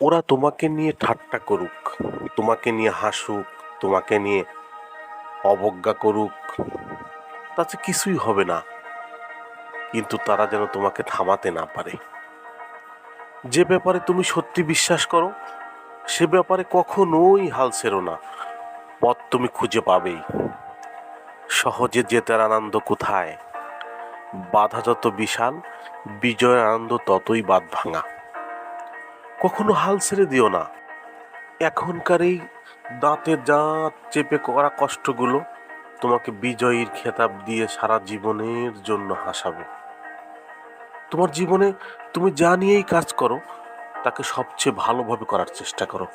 ওরা তোমাকে নিয়ে ঠাট্টা করুক, তোমাকে নিয়ে হাসুক, তোমাকে নিয়ে অবজ্ঞা করুক, তাতে কিছুই হবে না। কিন্তু তারা যেন তোমাকে থামাতে না পারে। যে ব্যাপারে তুমি সত্যি বিশ্বাস করো, সে ব্যাপারে কখনোই হাল ছেড়ো না। পথ তুমি খুঁজে পাবেই। সহজে জেতার আনন্দ কোথায়? বাধা যত বিশাল, বিজয়ের আনন্দ ততই বাদ ভাঙা কখনো হাল ছেড়ে দিও না। এখনকার এই দাঁতে দাঁত চেপে করা কষ্টগুলো তোমাকে বিজয়ীর খেতাব দিয়ে সারা জীবনের জন্য হাসাবে। তোমার জীবনে তুমি যা নিয়েই কাজ করো, তাকে সবচেয়ে ভালোভাবে করার চেষ্টা করো।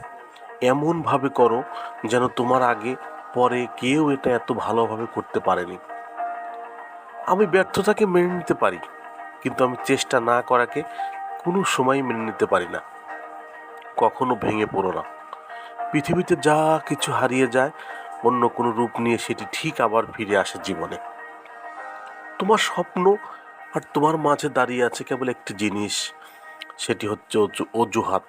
এমনভাবে করো যেন তোমার আগে, পরে কেউ এটা এত ভালোভাবে করতে পারেনি। আমি ব্যর্থতাকে মেনে নিতে পারি, কিন্তু আমি চেষ্টা না করাকে কোনো সময় মেনে নিতে পারি না। কখনো ভেঙে পড়ো না। পৃথিবীতে যা কিছু হারিয়ে যায়, অন্য কোনো রূপ নিয়ে সেটি ঠিক আবার ফিরে আসে জীবনে। তোমার স্বপ্ন আর তোমার মাঝে দাঁড়িয়ে আছে কেবল একটি জিনিস, সেটি হচ্ছে অজুহাত।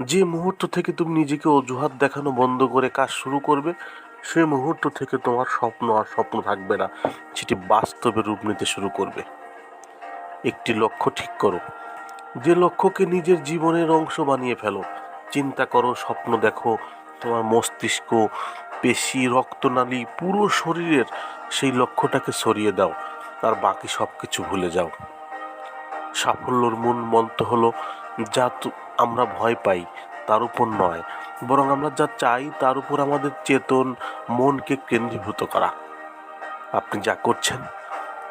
যে মুহূর্ত থেকে তুমি নিজেকে অজুহাত দেখানো বন্ধ করে কাজ শুরু করবে সেই মুহূর্ত থেকে তোমার স্বপ্ন আর স্বপ্ন থাকবে না, সেটি বাস্তবে রূপ নিতে শুরু করবে। একটি লক্ষ্য ঠিক করো যে লক্ষ্যকে নিজের জীবনের অংশ বানিয়ে ফেলো। চিন্তা করো, স্বপ্ন দেখো, তোমার মস্তিষ্ক, পেশি, রক্তনালী, পুরো শরীরের সেই লক্ষ্যটাকে সরিয়ে দাও, আর বাকি সব কিছু ভুলে যাও। সাফল্যর মূল মন্ত্র হলো, যা আমরা ভয় পাই, তার উপর নয়, বরং আমরা যা চাই, তার উপর আমাদের চেতন, মনকে কেন্দ্রীভূত করা। আপনি যা করছেন,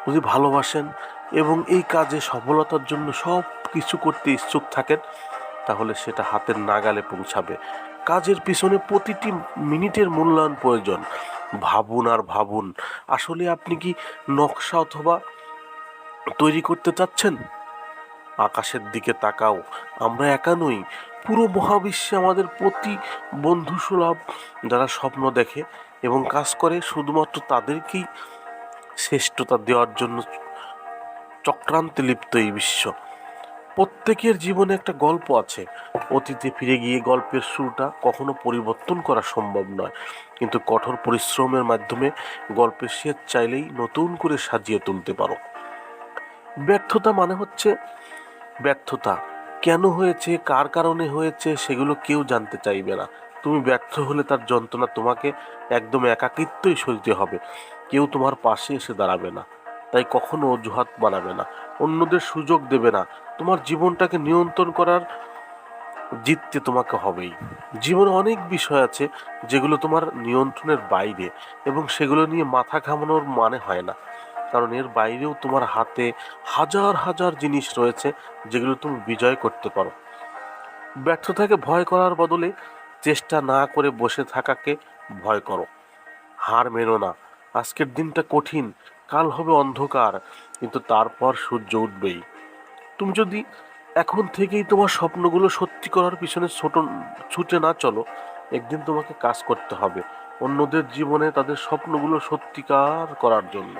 যদি ভালোবাসেন এবং এই কাজে সফলতার জন্য সব কিছু করতে ইচ্ছুক থাকেন, তাহলে সেটা হাতের নাগালে পৌঁছাবে। কাজের পিছনে প্রতিটি মিনিটের মূল্যায়ন প্রয়োজন। ভাবুন আর ভাবুন, আসলে আপনি কি নকশা অথবা তৈরি করতে চাচ্ছেন? আকাশের দিকে তাকাও, আমরা একা নই। পুরো মহাবিশ্বে আমাদের প্রতি বন্ধুসুলভ যারা স্বপ্ন দেখে এবং কাজ করে, শুধুমাত্র তাদেরকেই শ্রেষ্ঠতা দেওয়ার জন্য চক্রান্তে লিপ্ত এই বিশ্ব। প্রত্যেকের জীবনে একটা গল্প আছে। অতীতে ফিরে গিয়ে গল্পের শুরুটা কখনো পরিবর্তন করা সম্ভব নয়। কিন্তু কঠোর পরিশ্রমের মাধ্যমে গল্পের শেষ চাইলেই নতুন করে সাজিয়ে তুলতে পারো। ব্যর্থতা মানে হচ্ছে ব্যর্থতা। কেন হয়েছে, কার কারণে হয়েছে, সেগুলো কেউ জানতে চাইবে না। তুমি ব্যর্থ হলে তার যন্ত্রণা তোমাকে একদম একাকিত্বই সইতে হবে। কেউ তোমার পাশে এসে দাঁড়াবে না। তাই কখনো অজুহাত বানাবে না, অন্যদের সুযোগ দেবে না। তোমার জীবনটাকে নিয়ন্ত্রণ করার জিততে তোমাকে হবেই। জীবনে অনেক বিষয় আছে যেগুলো তোমার নিয়ন্ত্রণের বাইরে এবং সেগুলো নিয়ে মাথা ঘামানোর মানে হয় না। কারণ এর বাইরেও তোমার হাতে হাজার হাজার জিনিস রয়েছে যেগুলো তুমি বিজয় করতে পারো। ব্যর্থতাকে ভয় করার বদলে চেষ্টা না করে বসে থাকাকে ভয় করো। হার মেনো না। আজকের দিনটা কঠিন। কাল হবে অন্ধকার, কিন্তু তারপর সূর্য উঠবেই। তুমি যদি এখন থেকেই তোমার স্বপ্নগুলো সত্যি করার পিছনে ছোট, ছুটে না চলো, একদিন তোমাকে কাজ করতে হবে, অন্যদের জীবনে তাদের স্বপ্নগুলো সত্যিকার করার জন্য।